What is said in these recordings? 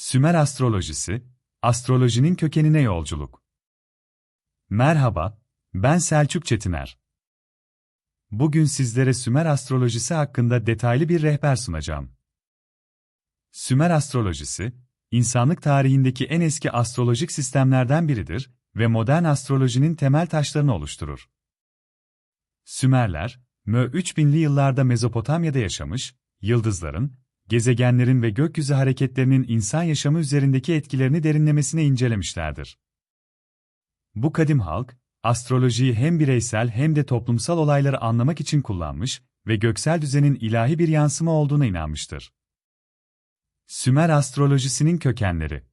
Sümer astrolojisi, astrolojinin kökenine yolculuk. Merhaba, ben Selçuk Çetiner. Bugün sizlere Sümer astrolojisi hakkında detaylı bir rehber sunacağım. Sümer astrolojisi, insanlık tarihindeki en eski astrolojik sistemlerden biridir ve modern astrolojinin temel taşlarını oluşturur. Sümerler, Mö 3000'li yıllarda Mezopotamya'da yaşamış, yıldızların, gezegenlerin ve gökyüzü hareketlerinin insan yaşamı üzerindeki etkilerini derinlemesine incelemişlerdir. Bu kadim halk, astrolojiyi hem bireysel hem de toplumsal olayları anlamak için kullanmış ve göksel düzenin ilahi bir yansıma olduğuna inanmıştır. Sümer astrolojisinin kökenleri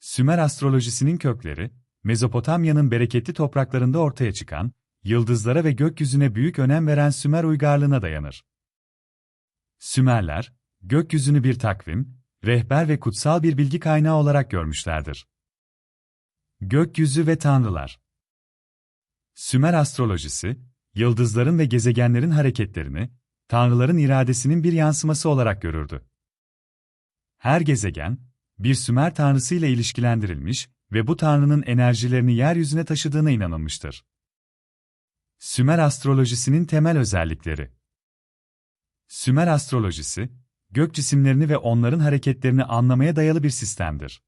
Sümer astrolojisinin kökleri, Mezopotamya'nın bereketli topraklarında ortaya çıkan, yıldızlara ve gökyüzüne büyük önem veren Sümer uygarlığına dayanır. Sümerler, gökyüzünü bir takvim, rehber ve kutsal bir bilgi kaynağı olarak görmüşlerdir. Gökyüzü ve tanrılar Sümer astrolojisi, yıldızların ve gezegenlerin hareketlerini, tanrıların iradesinin bir yansıması olarak görürdü. Her gezegen, bir Sümer tanrısıyla ilişkilendirilmiş ve bu tanrının enerjilerini yeryüzüne taşıdığına inanılmıştır. Sümer astrolojisinin temel özellikleri Sümer astrolojisi, gök cisimlerini ve onların hareketlerini anlamaya dayalı bir sistemdir.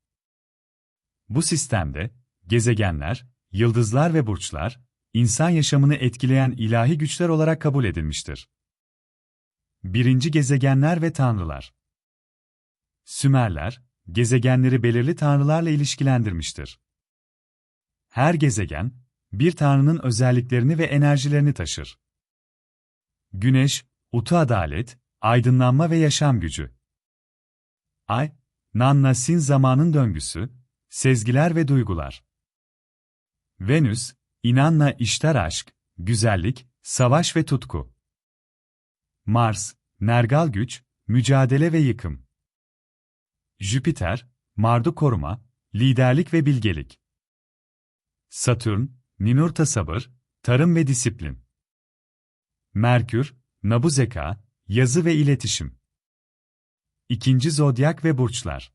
Bu sistemde, gezegenler, yıldızlar ve burçlar, insan yaşamını etkileyen ilahi güçler olarak kabul edilmiştir. Birinci gezegenler ve tanrılar Sümerler, gezegenleri belirli tanrılarla ilişkilendirmiştir. Her gezegen, bir tanrının özelliklerini ve enerjilerini taşır. Güneş, utu adalet, aydınlanma ve yaşam gücü. Ay, Nanna Sin zamanın döngüsü, sezgiler ve duygular. Venüs, inanla işler aşk, güzellik, savaş ve tutku. Mars, nergal güç, mücadele ve yıkım. Jüpiter, mardu koruma, liderlik ve bilgelik. Satürn, Ninurta sabır, tarım ve disiplin. Merkür, Nabu zeka, yazı ve iletişim. İkinci zodyak ve burçlar.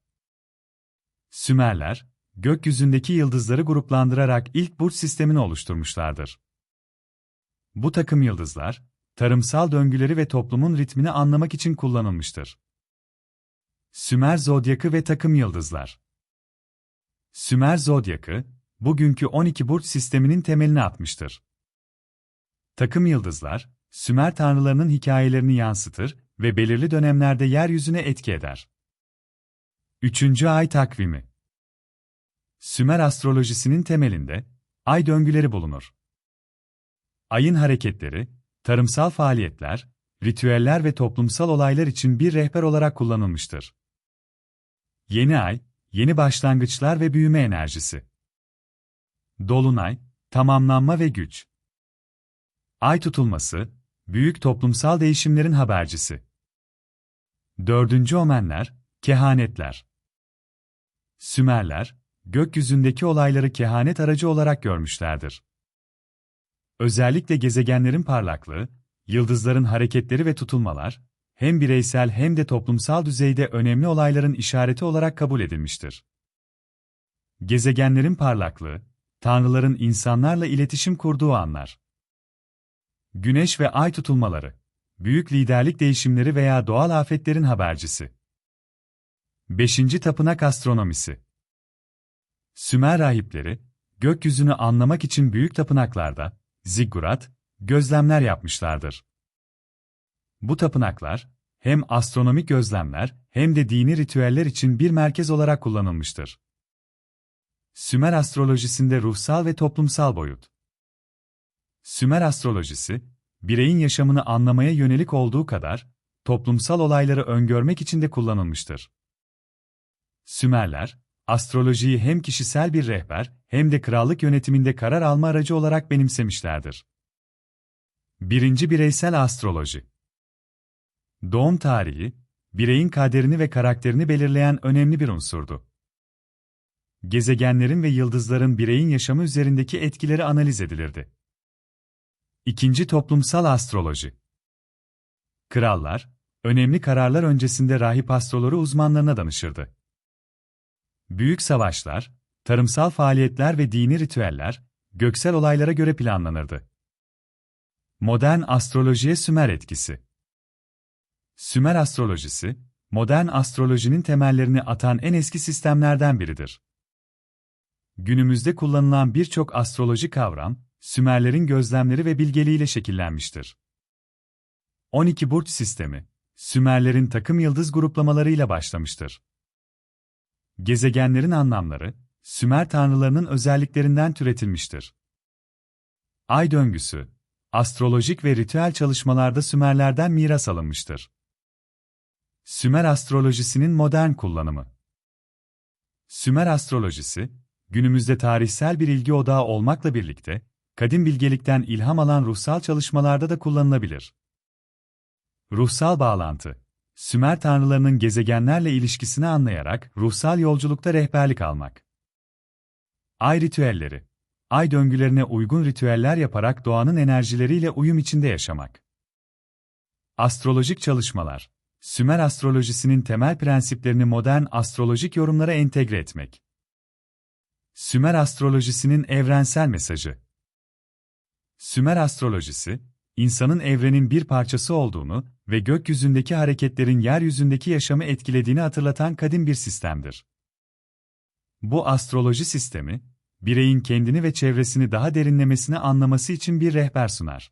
Sümerler, gökyüzündeki yıldızları gruplandırarak ilk burç sistemini oluşturmuşlardır. Bu takım yıldızlar, tarımsal döngüleri ve toplumun ritmini anlamak için kullanılmıştır. Sümer zodyakı ve takım yıldızlar. Sümer zodyakı, bugünkü 12 burç sisteminin temelini atmıştır. Takım yıldızlar, Sümer tanrılarının hikayelerini yansıtır ve belirli dönemlerde yeryüzüne etki eder. Üçüncü Ay Takvimi Sümer astrolojisinin temelinde, ay döngüleri bulunur. Ayın hareketleri, tarımsal faaliyetler, ritüeller ve toplumsal olaylar için bir rehber olarak kullanılmıştır. Yeni ay, yeni başlangıçlar ve büyüme enerjisi. Dolunay, tamamlanma ve güç. Ay tutulması, büyük toplumsal değişimlerin habercisi. Dördüncü omenler, kehanetler. Sümerler, gökyüzündeki olayları kehanet aracı olarak görmüşlerdir. Özellikle gezegenlerin parlaklığı, yıldızların hareketleri ve tutulmalar, hem bireysel hem de toplumsal düzeyde önemli olayların işareti olarak kabul edilmiştir. Gezegenlerin parlaklığı, tanrıların insanlarla iletişim kurduğu anlar. Güneş ve ay tutulmaları, büyük liderlik değişimleri veya doğal afetlerin habercisi. 5. Tapınak Astronomisi Sümer rahipleri, gökyüzünü anlamak için büyük tapınaklarda, ziggurat, gözlemler yapmışlardır. Bu tapınaklar, hem astronomik gözlemler hem de dini ritüeller için bir merkez olarak kullanılmıştır. Sümer astrolojisinde ruhsal ve toplumsal boyut. Sümer astrolojisi, bireyin yaşamını anlamaya yönelik olduğu kadar, toplumsal olayları öngörmek için de kullanılmıştır. Sümerler, astrolojiyi hem kişisel bir rehber hem de krallık yönetiminde karar alma aracı olarak benimsemişlerdir. Birinci Bireysel Astroloji Doğum tarihi, bireyin kaderini ve karakterini belirleyen önemli bir unsurdu. Gezegenlerin ve yıldızların bireyin yaşamı üzerindeki etkileri analiz edilirdi. İkinci Toplumsal Astroloji Krallar, önemli kararlar öncesinde rahip astroloru uzmanlarına danışırdı. Büyük savaşlar, tarımsal faaliyetler ve dini ritüeller, göksel olaylara göre planlanırdı. Modern astrolojiye Sümer etkisi Sümer astrolojisi, modern astrolojinin temellerini atan en eski sistemlerden biridir. Günümüzde kullanılan birçok astroloji kavram, Sümerlerin gözlemleri ve bilgeliğiyle şekillenmiştir. 12 burç sistemi, Sümerlerin takım yıldız gruplamalarıyla başlamıştır. Gezegenlerin anlamları, Sümer tanrılarının özelliklerinden türetilmiştir. Ay döngüsü, astrolojik ve ritüel çalışmalarda Sümerlerden miras alınmıştır. Sümer astrolojisinin modern kullanımı Sümer astrolojisi, günümüzde tarihsel bir ilgi odağı olmakla birlikte, kadim bilgelikten ilham alan ruhsal çalışmalarda da kullanılabilir. Ruhsal bağlantı Sümer tanrılarının gezegenlerle ilişkisini anlayarak ruhsal yolculukta rehberlik almak. Ay ritüelleri Ay döngülerine uygun ritüeller yaparak doğanın enerjileriyle uyum içinde yaşamak. Astrolojik çalışmalar Sümer astrolojisinin temel prensiplerini modern astrolojik yorumlara entegre etmek. Sümer astrolojisinin evrensel mesajı Sümer astrolojisi, insanın evrenin bir parçası olduğunu ve gökyüzündeki hareketlerin yeryüzündeki yaşamı etkilediğini hatırlatan kadim bir sistemdir. Bu astroloji sistemi, bireyin kendini ve çevresini daha derinlemesine anlaması için bir rehber sunar.